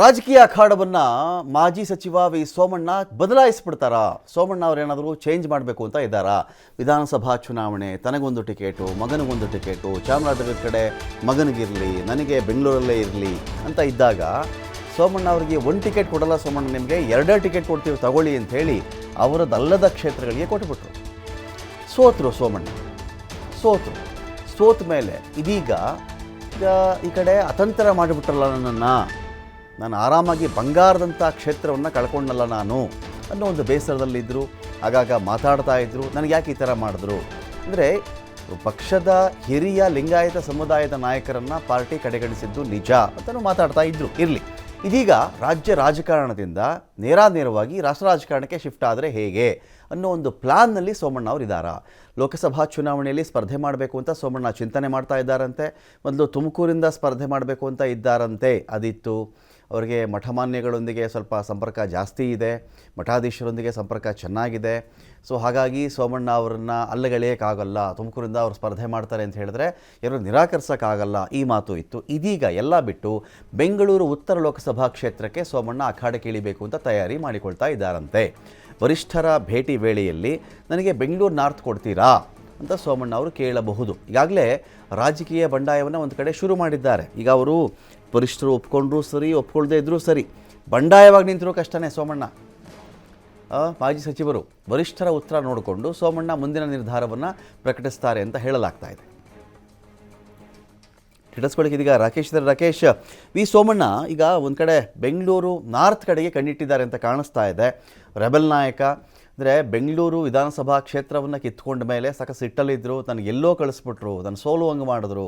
ರಾಜಕೀಯ ಅಖಾಡವನ್ನು ಮಾಜಿ ಸಚಿವ ವಿ ಸೋಮಣ್ಣ ಬದಲಾಯಿಸ್ಬಿಡ್ತಾರಾ? ಸೋಮಣ್ಣ ಅವರೇನಾದರೂ ಚೇಂಜ್ ಮಾಡಬೇಕು ಅಂತ ಇದ್ದಾರಾ? ವಿಧಾನಸಭಾ ಚುನಾವಣೆ, ತನಗೊಂದು ಟಿಕೆಟು, ಮಗನಿಗೊಂದು ಟಿಕೆಟು, ಚಾಮರಾಜನಗರ ಕಡೆ ಮಗನಿಗಿರಲಿ, ನನಗೆ ಬೆಂಗಳೂರಲ್ಲೇ ಇರಲಿ ಅಂತ ಇದ್ದಾಗ ಸೋಮಣ್ಣ ಅವರಿಗೆ ಒಂದು ಟಿಕೆಟ್ ಕೊಡಲ್ಲ ಸೋಮಣ್ಣ ನಿಮಗೆ ಎರಡೇ ಟಿಕೆಟ್ ಕೊಡ್ತೀವಿ ತಗೊಳ್ಳಿ ಅಂತ ಹೇಳಿ ಅವರದಲ್ಲದ ಕ್ಷೇತ್ರಗಳಿಗೆ ಕೊಟ್ಟುಬಿಟ್ರು ಸೋತರು ಸೋಮಣ್ಣ. ಸೋತರು. ಸೋತ ಮೇಲೆ ಇದೀಗ ಈ ಕಡೆ ಅತಂತ್ರ ಮಾಡಿಬಿಟ್ರಲ್ಲ ನನ್ನನ್ನು. ನಾನು ಆರಾಮಾಗಿ ಬಂಗಾರದಂಥ ಕ್ಷೇತ್ರವನ್ನು ಕಳ್ಕೊಂಡಲ್ಲ ನಾನು ಅನ್ನೋ ಒಂದು ಬೇಸರದಲ್ಲಿದ್ದರು. ಆಗಾಗ ಮಾತಾಡ್ತಾ ಇದ್ದರು. ನನಗೆ ಯಾಕೆ ಈ ಥರ ಮಾಡಿದ್ರು? ಅಂದರೆ ಪಕ್ಷದ ಹಿರಿಯ ಲಿಂಗಾಯತ ಸಮುದಾಯದ ನಾಯಕರನ್ನು ಪಾರ್ಟಿ ಕಡೆಗಣಿಸಿದ್ದು ನಿಜ ಅಂತಲೂ ಮಾತಾಡ್ತಾ ಇದ್ದರು. ಇರಲಿ. ಇದೀಗ ರಾಜ್ಯ ರಾಜಕಾರಣದಿಂದ ನೇರಾನೇರವಾಗಿ ರಾಷ್ಟ್ರ ರಾಜಕಾರಣಕ್ಕೆ ಶಿಫ್ಟ್ ಆದರೆ ಹೇಗೆ ಅನ್ನೋ ಒಂದು ಪ್ಲಾನ್ನಲ್ಲಿ ಸೋಮಣ್ಣ ಅವರು ಇದ್ದಾರಾ? ಲೋಕಸಭಾ ಚುನಾವಣೆಯಲ್ಲಿ ಸ್ಪರ್ಧೆ ಮಾಡಬೇಕು ಅಂತ ಸೋಮಣ್ಣ ಚಿಂತನೆ ಮಾಡ್ತಾ ಇದ್ದಾರಂತೆ. ಮೊದಲು ತುಮಕೂರಿಂದ ಸ್ಪರ್ಧೆ ಮಾಡಬೇಕು ಅಂತ ಇದ್ದಾರಂತೆ. ಅದಿತ್ತು. ಅವರಿಗೆ ಮಠಮಾನ್ಯಗಳೊಂದಿಗೆ ಸ್ವಲ್ಪ ಸಂಪರ್ಕ ಜಾಸ್ತಿ ಇದೆ, ಮಠಾಧೀಶರೊಂದಿಗೆ ಸಂಪರ್ಕ ಚೆನ್ನಾಗಿದೆ. ಸೊ ಹಾಗಾಗಿ ಸೋಮಣ್ಣ ಅವರನ್ನು ಅಲ್ಲಗಳೆಯೋಕ್ಕಾಗಲ್ಲ, ತುಮಕೂರಿಂದ ಅವರು ಸ್ಪರ್ಧೆ ಮಾಡ್ತಾರೆ ಅಂತ ಹೇಳಿದ್ರೆ ಯಾರು ನಿರಾಕರಿಸೋಕ್ಕಾಗಲ್ಲ ಈ ಮಾತು ಇತ್ತು. ಇದೀಗ ಎಲ್ಲ ಬಿಟ್ಟು ಬೆಂಗಳೂರು ಉತ್ತರ ಲೋಕಸಭಾ ಕ್ಷೇತ್ರಕ್ಕೆ ಸೋಮಣ್ಣ ಅಖಾಡ ಇಳಿಬೇಕು ಅಂತ ತಯಾರಿ ಮಾಡಿಕೊಳ್ತಾ ಇದ್ದಾರಂತೆ. ವರಿಷ್ಠರ ಭೇಟಿ ವೇಳೆಯಲ್ಲಿ ನನಗೆ ಬೆಂಗಳೂರು ನಾರ್ತ್ ಕೊಡ್ತೀರಾ ಅಂತ ಸೋಮಣ್ಣ ಅವರು ಕೇಳಬಹುದು. ಈಗಾಗಲೇ ರಾಜಕೀಯ ಬಂಡಾಯವನ್ನು ಒಂದು ಕಡೆ ಶುರು ಮಾಡಿದ್ದಾರೆ. ಈಗ ಅವರು ವರಿಷ್ಠರು ಒಪ್ಕೊಂಡ್ರೂ ಸರಿ, ಒಪ್ಕೊಳ್ದೇ ಇದ್ದರೂ ಸರಿ. ಬಂಡಾಯವಾಗಿ ನಿಂತಿರೋ ಕಷ್ಟನೇ ಸೋಮಣ್ಣ. ಮಾಜಿ ಸಚಿವರು ವರಿಷ್ಠರ ಉತ್ತರ ನೋಡಿಕೊಂಡು ಸೋಮಣ್ಣ ಮುಂದಿನ ನಿರ್ಧಾರವನ್ನು ಪ್ರಕಟಿಸ್ತಾರೆ ಅಂತ ಹೇಳಲಾಗ್ತಾ ಇದೆ. ಇದೀಗ ರಾಕೇಶ್ ಇದ್ದಾರೆ. ರಾಕೇಶ್, ವಿ ಸೋಮಣ್ಣ ಈಗ ಒಂದು ಕಡೆ ಬೆಂಗಳೂರು ನಾರ್ತ್ ಕಡೆಗೆ ಕಣ್ಣಿಟ್ಟಿದ್ದಾರೆ ಅಂತ ಕಾಣಿಸ್ತಾ ಇದೆ. ರೆಬೆಲ್ ನಾಯಕ ಅಂದರೆ ಬೆಂಗಳೂರು ವಿಧಾನಸಭಾ ಕ್ಷೇತ್ರವನ್ನು ಕಿತ್ಕೊಂಡ ಮೇಲೆ ಸಕ ಸಿಟ್ಟಲ್ಲಿದ್ದರು ನನಗೆ ಎಲ್ಲೋ ಕಳಿಸ್ಬಿಟ್ರು ನಾನು ಸೋಲುವಂಗೆ ಮಾಡಿದ್ರು.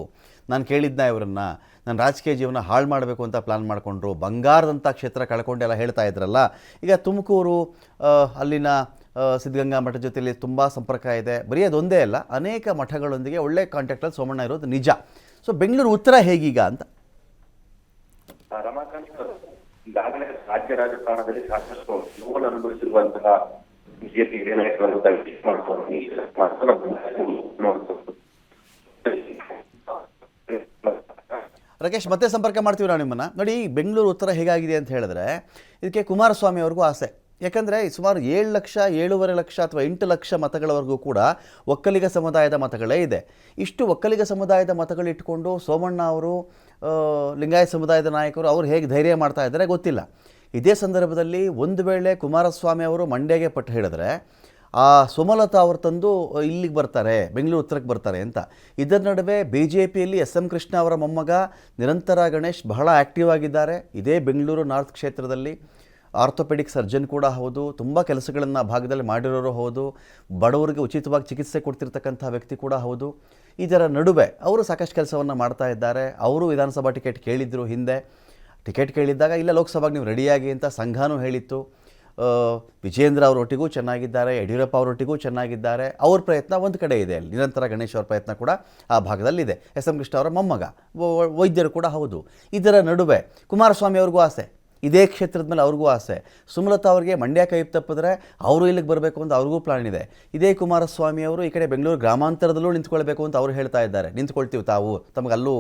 ನಾನು ಕೇಳಿದ್ನ ಇವರನ್ನು ನನ್ನ ರಾಜಕೀಯ ಜೀವನ ಹಾಳು ಮಾಡಬೇಕು ಅಂತ ಪ್ಲ್ಯಾನ್ ಮಾಡಿಕೊಂಡ್ರು. ಬಂಗಾರದಂಥ ಕ್ಷೇತ್ರ ಕಳ್ಕೊಂಡೆಲ್ಲ ಹೇಳ್ತಾ ಇದ್ರಲ್ಲ. ಈಗ ತುಮಕೂರು ಅಲ್ಲಿನ ಸಿದ್ಧಗಂಗಾ ಮಠದ ಜೊತೆಯಲ್ಲಿ ತುಂಬ ಸಂಪರ್ಕ ಇದೆ. ಬರೀ ಅದೊಂದೇ ಅಲ್ಲ, ಅನೇಕ ಮಠಗಳೊಂದಿಗೆ ಒಳ್ಳೆ ಕಾಂಟ್ಯಾಕ್ಟಲ್ಲಿ ಸೋಮಣ್ಣ ಇರೋದು ನಿಜ. ಸೊ ಬೆಂಗಳೂರು ಉತ್ತರ ಹೇಗೀಗ ಅಂತ? ರಮಾಕಾಂತ್ ಈಗಾಗಲೇ ರಾಜ್ಯ ರಾಜಕಾರಣದಲ್ಲಿ ಸಾಕಷ್ಟು ನೋವನ್ನು ಅನುಭವಿಸಿರುವಂತಹ ನೋಡ್ಬೋದು. ರಾಕೇಶ್, ಮತ್ತೆ ಸಂಪರ್ಕ ಮಾಡ್ತೀವಿ ನಾವು ನಿಮ್ಮನ್ನು. ನೋಡಿ ಬೆಂಗಳೂರು ಉತ್ತರ ಹೇಗಾಗಿದೆ ಅಂತ ಹೇಳಿದ್ರೆ, ಇದಕ್ಕೆ ಕುಮಾರಸ್ವಾಮಿ ಅವ್ರಿಗೂ ಆಸೆ. ಯಾಕಂದರೆ ಸುಮಾರು ಏಳು ಲಕ್ಷ, ಏಳೂವರೆ ಲಕ್ಷ ಅಥವಾ ಎಂಟು ಲಕ್ಷ ಮತಗಳವರೆಗೂ ಕೂಡ ಒಕ್ಕಲಿಗ ಸಮುದಾಯದ ಮತಗಳೇ ಇದೆ. ಇಷ್ಟು ಒಕ್ಕಲಿಗ ಸಮುದಾಯದ ಮತಗಳು ಇಟ್ಕೊಂಡು ಸೋಮಣ್ಣ ಅವರು ಲಿಂಗಾಯತ ಸಮುದಾಯದ ನಾಯಕರು ಅವರು ಹೇಗೆ ಧೈರ್ಯ ಮಾಡ್ತಾ ಇದ್ದಾರೆ ಗೊತ್ತಿಲ್ಲ. ಇದೇ ಸಂದರ್ಭದಲ್ಲಿ ಒಂದು ವೇಳೆ ಕುಮಾರಸ್ವಾಮಿ ಅವರು ಮಂಡ್ಯಗೆ ಪಟ್ಟು ಹೇಳಿದ್ರೆ, ಆ ಸುಮಲತಾ ಅವರು ತಂದು ಇಲ್ಲಿಗೆ ಬರ್ತಾರೆ, ಬೆಂಗಳೂರು ಉತ್ತರಕ್ಕೆ ಬರ್ತಾರೆ ಅಂತ. ಇದರ ನಡುವೆ ಬಿ ಜೆ ಪಿಯಲ್ಲಿ ಎಸ್ ಎಂ ಕೃಷ್ಣ ಅವರ ಮೊಮ್ಮಗ ನಿರಂತರ ಗಣೇಶ್ ಬಹಳ ಆ್ಯಕ್ಟಿವ್ ಆಗಿದ್ದಾರೆ. ಇದೇ ಬೆಂಗಳೂರು ನಾರ್ತ್ ಕ್ಷೇತ್ರದಲ್ಲಿ ಆರ್ಥೋಪೆಡಿಕ್ ಸರ್ಜನ್ ಕೂಡ ಹೌದು, ತುಂಬ ಕೆಲಸಗಳನ್ನು ಭಾಗದಲ್ಲಿ ಮಾಡಿರೋರು ಹೌದು, ಬಡವರಿಗೆ ಉಚಿತವಾಗಿ ಚಿಕಿತ್ಸೆ ಕೊಡ್ತಿರ್ತಕ್ಕಂಥ ವ್ಯಕ್ತಿ ಕೂಡ ಹೌದು. ಇದರ ನಡುವೆ ಅವರು ಸಾಕಷ್ಟು ಕೆಲಸವನ್ನು ಮಾಡ್ತಾ ಇದ್ದಾರೆ. ಅವರು ವಿಧಾನಸಭಾ ಟಿಕೆಟ್ ಕೇಳಿದ್ರು ಹಿಂದೆ. ಟಿಕೆಟ್ ಕೇಳಿದ್ದಾಗ ಇಲ್ಲ ಲೋಕಸಭೆಗೆ ನೀವು ರೆಡಿಯಾಗಿ ಅಂತ ಸಂಘನೂ ಹೇಳಿತ್ತು. ವಿಜೇಂದ್ರ ಅವರೊಟ್ಟಿಗೂ ಚೆನ್ನಾಗಿದ್ದಾರೆ, ಯಡಿಯೂರಪ್ಪ ಅವರೊಟ್ಟಿಗೂ ಚೆನ್ನಾಗಿದ್ದಾರೆ. ಅವ್ರ ಪ್ರಯತ್ನ ಒಂದು ಕಡೆ ಇದೆ ಅಲ್ಲಿ. ನಿರಂತರ ಗಣೇಶ್ ಅವರ ಪ್ರಯತ್ನ ಕೂಡ ಆ ಭಾಗದಲ್ಲಿದೆ. ಎಸ್ ಎಂ ಕೃಷ್ಣ ಅವರ ಮೊಮ್ಮಗ, ವೈದ್ಯರು ಕೂಡ ಹೌದು. ಇದರ ನಡುವೆ ಕುಮಾರಸ್ವಾಮಿ ಅವ್ರಿಗೂ ಆಸೆ. ಇದೇ ಕ್ಷೇತ್ರದ ಮೇಲೆ ಅವ್ರಿಗೂ ಆಸೆ. ಸುಮಲತಾ ಅವರಿಗೆ ಮಂಡ್ಯ ಕೈ ತಪ್ಪಿದ್ರೆ ಅವರು ಇಲ್ಲಿಗೆ ಬರಬೇಕು ಅಂತ ಅವ್ರಿಗೂ ಪ್ಲಾನ್ ಇದೆ. ಇದೇ ಕುಮಾರಸ್ವಾಮಿ ಅವರು ಈ ಕಡೆ ಬೆಂಗಳೂರು ಗ್ರಾಮಾಂತರದಲ್ಲೂ ನಿಂತ್ಕೊಳ್ಬೇಕು ಅಂತ ಅವರು ಹೇಳ್ತಾ ಇದ್ದಾರೆ. ನಿಂತ್ಕೊಳ್ತೀವಿ ತಾವು. ತಮಗೆ ಅಲ್ಲೂ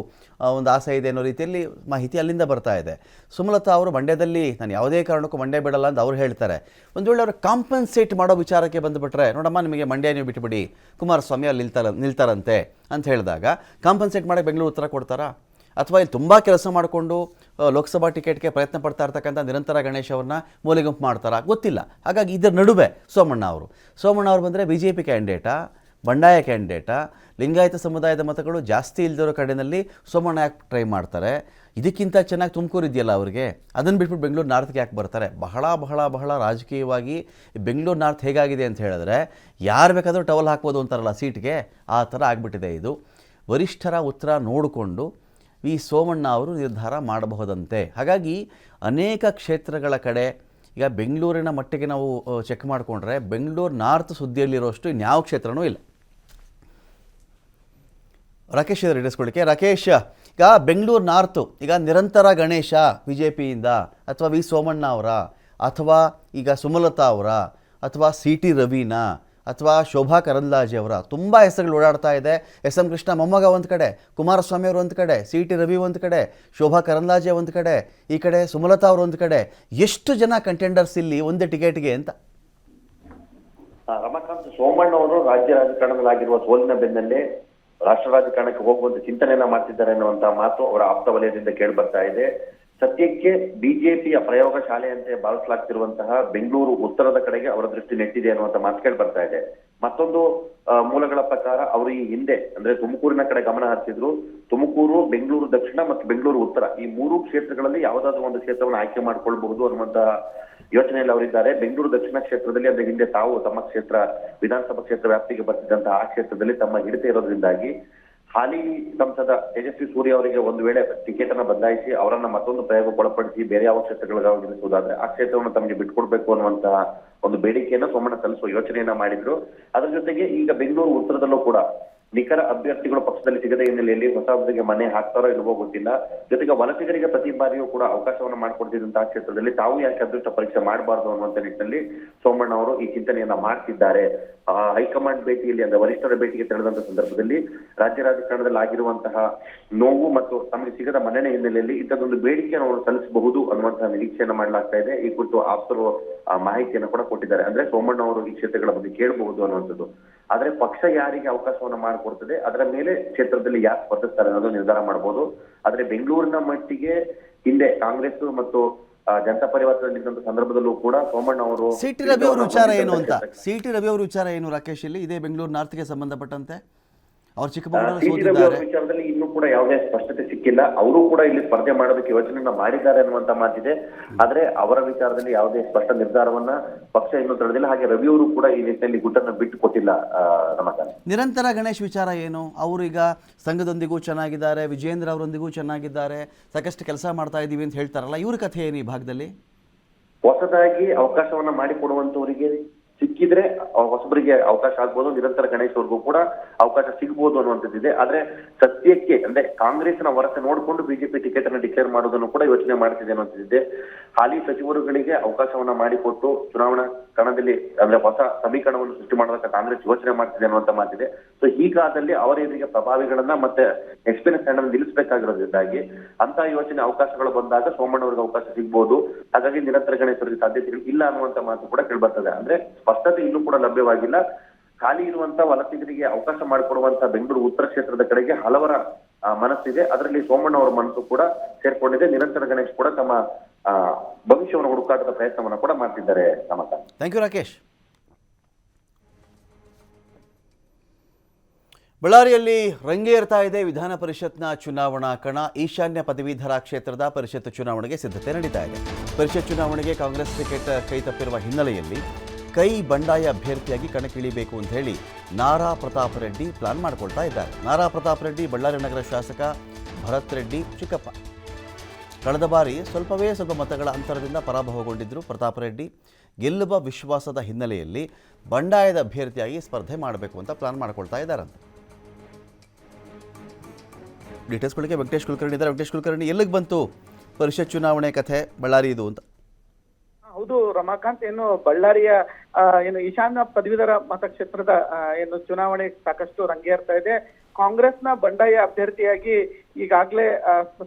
ಒಂದು ಆಸೆ ಇದೆ ಅನ್ನೋ ರೀತಿಯಲ್ಲಿ ಮಾಹಿತಿ ಅಲ್ಲಿಂದ ಬರ್ತಾ ಇದೆ. ಸುಮಲತಾ ಅವರು ಮಂಡ್ಯದಲ್ಲಿ, ನಾನು ಯಾವುದೇ ಕಾರಣಕ್ಕೂ ಮಂಡ್ಯ ಬಿಡಲ್ಲ ಅಂತ ಅವ್ರು ಹೇಳ್ತಾರೆ. ಒಂದು ವೇಳೆ ಅವರು ಕಾಂಪನ್ಸೇಟ್ ಮಾಡೋ ವಿಚಾರಕ್ಕೆ ಬಂದುಬಿಟ್ರೆ, ನೋಡಮ್ಮ, ನಿಮಗೆ ಮಂಡ್ಯ ನೀವು ಬಿಟ್ಟುಬಿಡಿ ಕುಮಾರಸ್ವಾಮಿ ಅಲ್ಲಿ ನಿಲ್ತಾರ, ನಿಲ್ತಾರಂತೆ ಅಂತ ಹೇಳಿದಾಗ ಕಾಂಪನ್ಸೇಟ್ ಮಾಡೋಕ್ಕೆ ಬೆಂಗಳೂರು ಉತ್ತರ ಕೊಡ್ತಾರಾ? ಅಥವಾ ಇಲ್ಲಿ ತುಂಬ ಕೆಲಸ ಮಾಡಿಕೊಂಡು ಲೋಕಸಭಾ ಟಿಕೆಟ್ಗೆ ಪ್ರಯತ್ನ ಪಡ್ತಾ ಇರ್ತಕ್ಕಂಥ ನಿರಂತರ ಗಣೇಶ್ ಅವ್ರನ್ನ ಮೂಲೆಗುಂಪು ಮಾಡ್ತಾರಾ? ಗೊತ್ತಿಲ್ಲ. ಹಾಗಾಗಿ ಇದರ ನಡುವೆ ಸೋಮಣ್ಣ ಅವರು. ಸೋಮಣ್ಣ ಅವರು ಬಂದರೆ ಬಿ ಜೆ ಪಿ ಕ್ಯಾಂಡಿಡೇಟಾ ಬಂಡಾಯ ಕ್ಯಾಂಡಿಡೇಟಾ ಲಿಂಗಾಯತ ಸಮುದಾಯದ ಮತಗಳು ಜಾಸ್ತಿ ಇಲ್ದಿರೋ ಕಡೆಯಲ್ಲಿ ಸೋಮಣ್ಣ ಯಾಕೆ ಟ್ರೈ ಮಾಡ್ತಾರೆ? ಇದಕ್ಕಿಂತ ಚೆನ್ನಾಗಿ ತುಮಕೂರು ಇದೆಯಲ್ಲ ಅವರಿಗೆ? ಅದನ್ನು ಬಿಟ್ಬಿಟ್ಟು ಬೆಂಗಳೂರು ನಾರ್ತ್ಗೆ ಯಾಕೆ ಬರ್ತಾರೆ? ಬಹಳ ಬಹಳ ಬಹಳ ರಾಜಕೀಯವಾಗಿ ಬೆಂಗಳೂರು ನಾರ್ತ್ ಹೇಗಾಗಿದೆ ಅಂತ ಹೇಳಿದ್ರೆ, ಯಾರು ಬೇಕಾದರೂ ಟವಲ್ ಹಾಕ್ಬೋದು ಅಂತಾರಲ್ಲ ಸೀಟ್ಗೆ ಆ ಥರ ಆಗಿಬಿಟ್ಟಿದೆ ಇದು. ವರಿಷ್ಠರ ಉತ್ತರ ನೋಡಿಕೊಂಡು ವಿ ಸೋಮಣ್ಣ ಅವರು ನಿರ್ಧಾರ ಮಾಡಬಹುದಂತೆ. ಹಾಗಾಗಿ ಅನೇಕ ಕ್ಷೇತ್ರಗಳ ಕಡೆ ಈಗ ಬೆಂಗಳೂರಿನ ಮಟ್ಟಿಗೆ ನಾವು ಚೆಕ್ ಮಾಡಿಕೊಂಡ್ರೆ ಬೆಂಗಳೂರು ನಾರ್ತ್ ಸುದ್ದಿಯಲ್ಲಿರೋಷ್ಟು ಇನ್ಯಾವ ಕ್ಷೇತ್ರನೂ ಇಲ್ಲ. ರಾಕೇಶ್ ಇದ್ರೆ ಇಡಿಸ್ಕೊಳ್ಳಿಕ್ಕೆ ರಾಕೇಶ್, ಈಗ ಬೆಂಗಳೂರು ನಾರ್ತು ಈಗ ನಿರಂತರ ಗಣೇಶ ಬಿ ಜೆ ಪಿಯಿಂದ ಅಥವಾ ವಿ ಸೋಮಣ್ಣ ಅವರ ಅಥವಾ ಈಗ ಸುಮಲತಾ ಅವರ ಅಥವಾ ಸಿ ಟಿ ರವಿನ ಅಥವಾ ಶೋಭಾ ಕರಂದ್ಲಾಜೆ ಅವರ. ತುಂಬ ಹೆಸರುಗಳು ಓಡಾಡ್ತಾ ಇದೆ. ಎಸ್. ಎಂ. ಕೃಷ್ಣ ಮೊಮ್ಮಗ ಒಂದು ಕಡೆ, ಕುಮಾರಸ್ವಾಮಿ ಅವರು ಒಂದು ಕಡೆ, ಸಿ. ಟಿ. ರವಿ ಒಂದು ಕಡೆ, ಶೋಭಾ ಕರಂದ್ಲಾಜೆ ಒಂದು ಕಡೆ, ಈ ಕಡೆ ಸುಮಲತಾ ಅವರು ಒಂದು ಕಡೆ. ಎಷ್ಟು ಜನ ಕಂಟೆಂಡರ್ಸ್ ಇಲ್ಲಿ ಒಂದೇ ಟಿಕೆಟ್ಗೆ ಅಂತ? ರಮಾಕಾಂತ್ ಸೋಮಣ್ಣ ಅವರು ರಾಜ್ಯ ರಾಜಕಾರಣದಲ್ಲಾಗಿರುವ ಸೋಲಿನ ಬೆನ್ನಲ್ಲೇ ರಾಷ್ಟ್ರ ರಾಜಕಾರಣಕ್ಕೆ ಹೋಗುವಂತ ಚಿಂತನೆಯನ್ನ ಮಾಡ್ತಿದ್ದಾರೆ ಅನ್ನುವಂತ ಮಾತು ಅವರ ಆಪ್ತ ವಲಯದಿಂದ ಕೇಳಿ ಬರ್ತಾ ಇದೆ. ಸದ್ಯಕ್ಕೆ ಬಿಜೆಪಿಯ ಪ್ರಯೋಗ ಶಾಲೆಯಂತೆ ಭಾವಿಸಲಾಗ್ತಿರುವಂತಹ ಬೆಂಗಳೂರು ಉತ್ತರದ ಕಡೆಗೆ ಅವರ ದೃಷ್ಟಿ ನೆಟ್ಟಿದೆ ಅನ್ನುವಂತ ಮಾತುಗಳು ಬರ್ತಾ ಇದೆ. ಮತ್ತೊಂದು ಮೂಲಗಳ ಪ್ರಕಾರ ಅವರು ಈ ಹಿಂದೆ, ಅಂದ್ರೆ ತುಮಕೂರಿನ ಕಡೆ ಗಮನ ಹರಿಸಿದ್ರು. ತುಮಕೂರು, ಬೆಂಗಳೂರು ದಕ್ಷಿಣ ಮತ್ತು ಬೆಂಗಳೂರು ಉತ್ತರ ಈ ಮೂರು ಕ್ಷೇತ್ರಗಳಲ್ಲಿ ಯಾವುದಾದ್ರೂ ಒಂದು ಕ್ಷೇತ್ರವನ್ನು ಆಯ್ಕೆ ಮಾಡಿಕೊಳ್ಬಹುದು ಅನ್ನುವಂತಹ ಯೋಚನೆಯಲ್ಲಿ ಅವರಿದ್ದಾರೆ. ಬೆಂಗಳೂರು ದಕ್ಷಿಣ ಕ್ಷೇತ್ರದಲ್ಲಿ ಅಂದ್ರೆ ಹಿಂದೆ ತಾವು ತಮ್ಮ ಕ್ಷೇತ್ರ, ವಿಧಾನಸಭಾ ಕ್ಷೇತ್ರ ವ್ಯಾಪ್ತಿಗೆ ಬರ್ತಿದ್ದಂತಹ ಆ ಕ್ಷೇತ್ರದಲ್ಲಿ ತಮ್ಮ ಹಿಡಿತ ಇರೋದ್ರಿಂದಾಗಿ ಹಾಲಿ ಸಂಸದ ತೇಜಸ್ವಿ ಸೂರ್ಯ ಅವರಿಗೆ ಒಂದು ವೇಳೆ ಟಿಕೆಟ್ ಅನ್ನ ಬದಲಾಯಿಸಿ ಅವರನ್ನ ಮತ್ತೊಂದು ಪ್ರಯೋಗಕ್ಕೆ ಒಳಪಡಿಸಿ ಬೇರೆ ಯಾವ ಕ್ಷೇತ್ರಗಳಿಗೆ ನಿಲ್ಲಿಸುವುದಾದ್ರೆ ಆ ಕ್ಷೇತ್ರವನ್ನು ತಮಗೆ ಬಿಟ್ಕೊಡ್ಬೇಕು ಅನ್ನುವಂತಹ ಒಂದು ಬೇಡಿಕೆಯನ್ನ ಸೋಮಣ್ಣ ಸಲ್ಲಿಸುವ ಯೋಚನೆಯನ್ನ ಮಾಡಿದ್ರು. ಅದರ ಜೊತೆಗೆ ಈಗ ಬೆಂಗಳೂರು ಉತ್ತರದಲ್ಲೂ ಕೂಡ ನಿಖರ ಅಭ್ಯರ್ಥಿಗಳು ಪಕ್ಷದಲ್ಲಿ ಸಿಗದ ಹಿನ್ನೆಲೆಯಲ್ಲಿ ಹೊಸ ಅಭ್ಯರ್ಥಿಗೆ ಮನೆ ಹಾಕ್ತಾರೋ ಇಲ್ವೋ ಗೊತ್ತಿಲ್ಲ. ಜೊತೆಗೆ ವಲಸಿಗರಿಗೆ ಪ್ರತಿ ಬಾರಿಯೂ ಕೂಡ ಅವಕಾಶವನ್ನು ಮಾಡಿಕೊಡ್ತಿದ್ದಂತಹ ಕ್ಷೇತ್ರದಲ್ಲಿ ತಾವು ಯಾಕೆ ಅದೃಷ್ಟ ಪರೀಕ್ಷೆ ಮಾಡಬಾರ್ದು ಅನ್ನುವಂತ ನಿಟ್ಟಿನಲ್ಲಿ ಸೋಮಣ್ಣ ಅವರು ಈ ಚಿಂತನೆಯನ್ನ ಮಾಡ್ತಿದ್ದಾರೆ. ಆ, ಹೈಕಮಾಂಡ್ ಭೇಟಿಯಲ್ಲಿ ಅಂದ್ರೆ ವರಿಷ್ಠರ ಭೇಟಿಗೆ ತೆರಳಿದಂತಹ ಸಂದರ್ಭದಲ್ಲಿ ರಾಜ್ಯ ರಾಜಕಾರಣದಲ್ಲಿ ಆಗಿರುವಂತಹ ನೋವು ಮತ್ತು ತಮಗೆ ಸಿಗದ ಮನ್ನಣೆ ಹಿನ್ನೆಲೆಯಲ್ಲಿ ಇಂಥದ್ದೊಂದು ಬೇಡಿಕೆಯನ್ನು ಅವರು ಸಲ್ಲಿಸಬಹುದು ಅನ್ನುವಂತಹ ನಿರೀಕ್ಷೆಯನ್ನು ಮಾಡಲಾಗ್ತಾ ಇದೆ. ಈ ಕುರಿತು ಆಪ್ತರು ಮಾಹಿತಿಯನ್ನು ಕೂಡ ಕೊಟ್ಟಿದ್ದಾರೆ. ಅಂದ್ರೆ ಸೋಮಣ್ಣ ಅವರು ಈ ಕ್ಷೇತ್ರಗಳ ಬಗ್ಗೆ ಕೇಳಬಹುದು ಅನ್ನುವಂಥದ್ದು. ಆದ್ರೆ ಪಕ್ಷ ಯಾರಿಗೆ ಅವಕಾಶವನ್ನು ಮಾಡಿಕೊಡ್ತದೆ? ಅದರ ಮೇಲೆ ಕ್ಷೇತ್ರದಲ್ಲಿ ಯಾರು ಸ್ಪರ್ಧಿಸ್ತಾರೆ ಅನ್ನೋದು ನಿರ್ಧಾರ ಮಾಡಬಹುದು. ಆದ್ರೆ ಬೆಂಗಳೂರಿನ ಮಟ್ಟಿಗೆ ಹಿಂದೆ ಕಾಂಗ್ರೆಸ್ ಮತ್ತು ಜನತಾ ಪರಿವರ್ತನೆ ಸಂದರ್ಭದಲ್ಲೂ ಕೂಡ ಸೋಮಣ್ಣ ಅವರು ಸಿ ಟಿ ರವಿ ಅವರ ವಿಚಾರ ಏನು ಅಂತ? ಸಿ ಟಿ ರವಿ ಅವ್ರ ವಿಚಾರ ಏನು ರಾಕೇಶ್ ಇಲ್ಲಿ? ಇದೇ ಬೆಂಗಳೂರು ನಾರ್ತ್ಗೆ ಸಂಬಂಧಪಟ್ಟಂತೆ? ಅವ್ರು ಚಿಕ್ಕಮಗಳೂರು ಸೋತಿದ್ದಾರೆ ಕೂಡ ಯಾವುದೇ ಸ್ಪಷ್ಟತೆ ಸಿಕ್ಕಿಲ್ಲ. ಅವರು ಕೂಡ ಇಲ್ಲಿ ಸ್ಪರ್ಧೆ ಮಾಡೋದಕ್ಕೆ ಯೋಚನೆಯನ್ನ ಮಾಡಿದ್ದಾರೆ ಅನ್ನುವಂತ ಮಾತಿದೆ. ಆದ್ರೆ ಅವರ ವಿಚಾರದಲ್ಲಿ ಯಾವುದೇ ಸ್ಪಷ್ಟ ನಿರ್ಧಾರವನ್ನ ಪಕ್ಷ ಇನ್ನೂ ತಳೆದಿಲ್ಲ. ಹಾಗೆ ರವಿ ಅವರು ಕೂಡ ಈ ನಿಟ್ಟಿನಲ್ಲಿ ಗುಟ್ಟನ್ನು ಬಿಟ್ಟು ಕೊಟ್ಟಿಲ್ಲ ನಿರಂತರ ಗಣೇಶ್ ವಿಚಾರ ಏನು? ಅವರು ಈಗ ಸಂಘದೊಂದಿಗೂ ಚೆನ್ನಾಗಿದ್ದಾರೆ ವಿಜೇಂದ್ರ ಅವರೊಂದಿಗೂ ಚೆನ್ನಾಗಿದ್ದಾರೆ ಸಾಕಷ್ಟು ಕೆಲಸ ಮಾಡ್ತಾ ಇದ್ದೀವಿ ಅಂತ ಹೇಳ್ತಾರಲ್ಲ ಇವ್ರ ಕಥೆ ಏನು ಈ ಭಾಗದಲ್ಲಿ? ಹೊಸದಾಗಿ ಅವಕಾಶವನ್ನ ಮಾಡಿಕೊಡುವಂತವರಿಗೆ ಸಿಕ್ಕಿದ್ರೆ ಹೊಸಬರಿಗೆ ಅವಕಾಶ ಆಗ್ಬೋದು, ನಿರಂತರ ಗಣೇಶ್ ಅವ್ರಿಗೂ ಕೂಡ ಅವಕಾಶ ಸಿಗ್ಬೋದು ಅನ್ನುವಂಥದ್ದಿದೆ. ಆದ್ರೆ ಸತ್ಯಕ್ಕೆ ಅಂದ್ರೆ ಕಾಂಗ್ರೆಸ್ನ ವರಸೆ ನೋಡಿಕೊಂಡು ಬಿಜೆಪಿ ಟಿಕೆಟ್ ಅನ್ನು ಡಿಕ್ಲೇರ್ ಮಾಡೋದನ್ನು ಕೂಡ ಯೋಚನೆ ಮಾಡ್ತಿದೆ ಅನ್ನುವಂಥದ್ದಿದೆ. ಹಾಲಿ ಸಚಿವರುಗಳಿಗೆ ಅವಕಾಶವನ್ನ ಮಾಡಿಕೊಟ್ಟು, ಚುನಾವಣಾ ಕಣದಲ್ಲಿ ಅಂದ್ರೆ ಹೊಸ ಸಮೀಕರಣವನ್ನು ಸೃಷ್ಟಿ ಮಾಡೋದಕ್ಕೆ ಕಾಂಗ್ರೆಸ್ ಯೋಚನೆ ಮಾಡ್ತಿದೆ ಅನ್ನುವಂತ ಮಾತಿದೆ. ಸೊ ಹೀಗಾದಲ್ಲಿ ಅವರ ಎದುರಿಗೆ ಪ್ರಭಾವಿಗಳನ್ನ ಮತ್ತೆ ಎಕ್ಸ್ಪೀರಿಯನ್ಸ್ ಅನ್ನ ನಿಲ್ಲಿಸಬೇಕಾಗಿರೋದ್ರಿಂದಾಗಿ ಅಂತ ಯೋಚನೆ ಅವಕಾಶಗಳು ಬಂದಾಗ ಸೋಮಣ್ಣ ಅವರಿಗೆ ಅವಕಾಶ ಸಿಗ್ಬೋದು. ಹಾಗಾಗಿ ನಿರಂತರ ಗಣೇಶರಿಗೆ ಸಾಧ್ಯತೆಗಳು ಇಲ್ಲ ಅನ್ನುವಂತ ಮಾತು ಕೂಡ ಕೇಳ್ಬರ್ತದೆ. ಅಂದ್ರೆ ಸ್ಪಷ್ಟತೆ ಇನ್ನೂ ಕೂಡ ಲಭ್ಯವಾಗಿಲ್ಲ. ಖಾಲಿ ಇರುವಂತ ವಲಸಿಗರಿಗೆ ಅವಕಾಶ ಮಾಡಿಕೊಡುವಂತ ಬೆಂಗಳೂರು ಉತ್ತರ ಕ್ಷೇತ್ರದ ಕಡೆಗೆ ಹಲವರ ಮನಸ್ಸಿದೆ. ಅದರಲ್ಲಿ ಸೋಮಣ್ಣ ಅವರ ಮನಸ್ಸು ಕೂಡ ಸೇರ್ಕೊಂಡಿದೆ. ನಿರಂತರ ಗಣೇಶ್ ಕೂಡ ತಮ್ಮ ಭವಿಷ್ಯವನ್ನು ಹುಡುಕಾಟದ ಪ್ರಯತ್ನವನ್ನು ಕೂಡ ಮಾಡ್ತಿದ್ದಾರೆ ಸಮಕ ಥ್ಯಾಂಕ್ ಯು ರಾಕೇಶ್ ಬಳ್ಳಾರಿಯಲ್ಲಿ ರಂಗೇರ್ತಾ ಇದೆ. ವಿಧಾನ ಪರಿಷತ್ನ ಚುನಾವಣಾ ಕಣ ಈಶಾನ್ಯ ಪದವೀಧರ ಕ್ಷೇತ್ರದ ಪರಿಷತ್ ಚುನಾವಣೆಗೆ ಸಿದ್ಧತೆ ನಡೀತಾ ಇದೆ. ಪರಿಷತ್ ಚುನಾವಣೆಗೆ ಕಾಂಗ್ರೆಸ್ ಟಿಕೆಟ್ ಕೈ ತಪ್ಪಿರುವ ಹಿನ್ನೆಲೆಯಲ್ಲಿ ಕೈ ಬಂಡಾಯ ಅಭ್ಯರ್ಥಿಯಾಗಿ ಕಣಕ್ಕಿಳಿಬೇಕು ಅಂತ ಹೇಳಿ ನಾರಾ ಪ್ರತಾಪ್ ರೆಡ್ಡಿ ಪ್ಲಾನ್ ಮಾಡ್ಕೊಳ್ತಾ ಇದ್ದಾರೆ. ನಾರಾ ಪ್ರತಾಪ್ ರೆಡ್ಡಿ, ಬಳ್ಳಾರಿ ನಗರ ಶಾಸಕ ಭರತ್ ರೆಡ್ಡಿ, ಚಿಕ್ಕಪ್ಪ. ಕಳೆದ ಬಾರಿ ಸ್ವಲ್ಪವೇ ಸ್ವಲ್ಪ ಮತಗಳ ಅಂತರದಿಂದ ಪರಾಭವಗೊಂಡಿದ್ದರು ಪ್ರತಾಪ್ ರೆಡ್ಡಿ. ಗೆಲ್ಲುವ ವಿಶ್ವಾಸದ ಹಿನ್ನೆಲೆಯಲ್ಲಿ ಬಂಡಾಯದ ಅಭ್ಯರ್ಥಿಯಾಗಿ ಸ್ಪರ್ಧೆ ಮಾಡಬೇಕು ಅಂತ ಪ್ಲಾನ್ ಮಾಡ್ಕೊಳ್ತಾ ಇದ್ದಾರಂತೆ. ಡೀಟೇಲ್ಸ್ಗಳಿಗೆ ವೆಂಕಟೇಶ್ ಕುಲಕರ್ಣಿ ಇದ್ದಾರೆ. ವೆಂಕಟೇಶ್ ಕುಲಕರ್ಣಿ, ಎಲ್ಲಿಗೆ ಬಂತು ಪರಿಷತ್ ಚುನಾವಣೆ ಕಥೆ, ಬಳ್ಳಾರಿ ಇದು ಅಂತ? ಹೌದು, ರಮಾಕಾಂತ್, ಏನು ಬಳ್ಳಾರಿಯ ಏನು ಈಶಾನ್ಯ ಪದವೀಧರ ಮತಕ್ಷೇತ್ರದ ಏನು ಚುನಾವಣೆ ಸಾಕಷ್ಟು ರಂಗೇರ್ತಾ ಇದೆ. ಕಾಂಗ್ರೆಸ್ನ ಬಂಡಾಯ ಅಭ್ಯರ್ಥಿಯಾಗಿ ಈಗಾಗಲೇ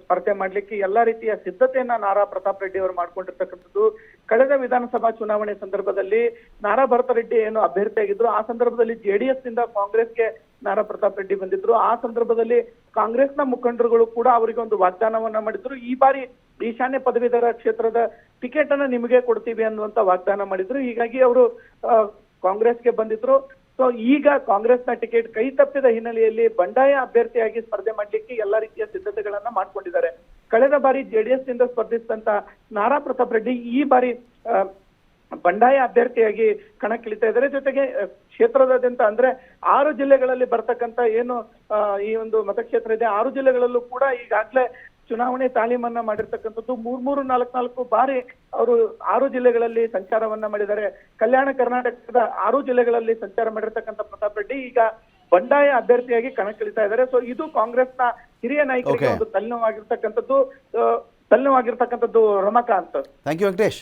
ಸ್ಪರ್ಧೆ ಮಾಡ್ಲಿಕ್ಕೆ ಎಲ್ಲಾ ರೀತಿಯ ಸಿದ್ಧತೆಯನ್ನ ನಾರಾ ಪ್ರತಾಪ್ ರೆಡ್ಡಿ ಅವರು ಮಾಡ್ಕೊಂಡಿರ್ತಕ್ಕಂಥದ್ದು. ಕಳೆದ ವಿಧಾನಸಭಾ ಚುನಾವಣೆ ಸಂದರ್ಭದಲ್ಲಿ ನಾರಾ ಭರತ ರೆಡ್ಡಿ ಏನು ಅಭ್ಯರ್ಥಿಯಾಗಿದ್ರು, ಆ ಸಂದರ್ಭದಲ್ಲಿ ಜೆಡಿಎಸ್ನಿಂದ ಕಾಂಗ್ರೆಸ್ಗೆ ನಾರಾ ಪ್ರತಾಪ್ ರೆಡ್ಡಿ ಬಂದಿದ್ರು. ಆ ಸಂದರ್ಭದಲ್ಲಿ ಕಾಂಗ್ರೆಸ್ನ ಮುಖಂಡರುಗಳು ಕೂಡ ಅವರಿಗೆ ಒಂದು ವಾಗ್ದಾನವನ್ನ ಮಾಡಿದ್ರು. ಈ ಬಾರಿ ಈಶಾನ್ಯ ಪದವೀಧರ ಕ್ಷೇತ್ರದ ಟಿಕೆಟ್ ಅನ್ನ ನಿಮಗೆ ಕೊಡ್ತೀವಿ ಅನ್ನುವಂತ ವಾಗ್ದಾನ ಮಾಡಿದ್ರು. ಹೀಗಾಗಿ ಅವರು ಕಾಂಗ್ರೆಸ್ಗೆ ಬಂದಿದ್ರು. ಸೊ ಈಗ ಕಾಂಗ್ರೆಸ್ನ ಟಿಕೆಟ್ ಕೈ ತಪ್ಪಿದ ಹಿನ್ನೆಲೆಯಲ್ಲಿ ಬಂಡಾಯ ಅಭ್ಯರ್ಥಿಯಾಗಿ ಸ್ಪರ್ಧೆ ಮಾಡಲಿಕ್ಕೆ ಎಲ್ಲಾ ರೀತಿಯ ಸಿದ್ಧತೆಗಳನ್ನ ಮಾಡ್ಕೊಂಡಿದ್ದಾರೆ. ಕಳೆದ ಬಾರಿ ಜೆಡಿಎಸ್ನಿಂದ ಸ್ಪರ್ಧಿಸಿದಂತ ನಾರಾ ಪ್ರತಾಪ್ ರೆಡ್ಡಿ ಈ ಬಾರಿ ಬಂಡಾಯ ಅಭ್ಯರ್ಥಿಯಾಗಿ ಕಣಕ್ಕಿಳಿತಾ ಇದ್ದಾರೆ. ಜೊತೆಗೆ ಕ್ಷೇತ್ರದಾದ್ಯಂತ ಅಂದ್ರೆ ಆರು ಜಿಲ್ಲೆಗಳಲ್ಲಿ ಬರ್ತಕ್ಕಂತ ಏನು ಈ ಒಂದು ಮತಕ್ಷೇತ್ರ ಇದೆ, ಆರು ಜಿಲ್ಲೆಗಳಲ್ಲೂ ಕೂಡ ಈಗಾಗಲೇ ಚುನಾವಣೆ ತಾಲೀಮನ್ನ ಮಾಡಿರ್ತಕ್ಕಂಥದ್ದು ಮೂರ್ ಮೂರು ನಾಲ್ಕು ನಾಲ್ಕು ಬಾರಿ ಅವರು ಆರು ಜಿಲ್ಲೆಗಳಲ್ಲಿ ಸಂಚಾರವನ್ನ ಮಾಡಿದ್ದಾರೆ. ಕಲ್ಯಾಣ ಕರ್ನಾಟಕದ ಆರು ಜಿಲ್ಲೆಗಳಲ್ಲಿ ಸಂಚಾರ ಮಾಡಿರ್ತಕ್ಕಂಥ ಪ್ರತಾಪ್ ರೆಡ್ಡಿ ಈಗ ಬಂಡಾಯ ಅಭ್ಯರ್ಥಿಯಾಗಿ ಕಣಕ್ಕಿಳಿತಾ ಇದ್ದಾರೆ. ಸೊ ಇದು ಕಾಂಗ್ರೆಸ್ನ ಹಿರಿಯ ನಾಯಕರಿಗೆ. ಒಂದು ತಲೆನೋವಾಗಿರ್ತಕ್ಕಂಥದ್ದು ತಲೆನೋವಾಗಿರ್ತಕ್ಕಂಥದ್ದು ರಮಕಾಂತ್ ಥ್ಯಾಂಕ್ ಯು ವೆಂಕಟೇಶ್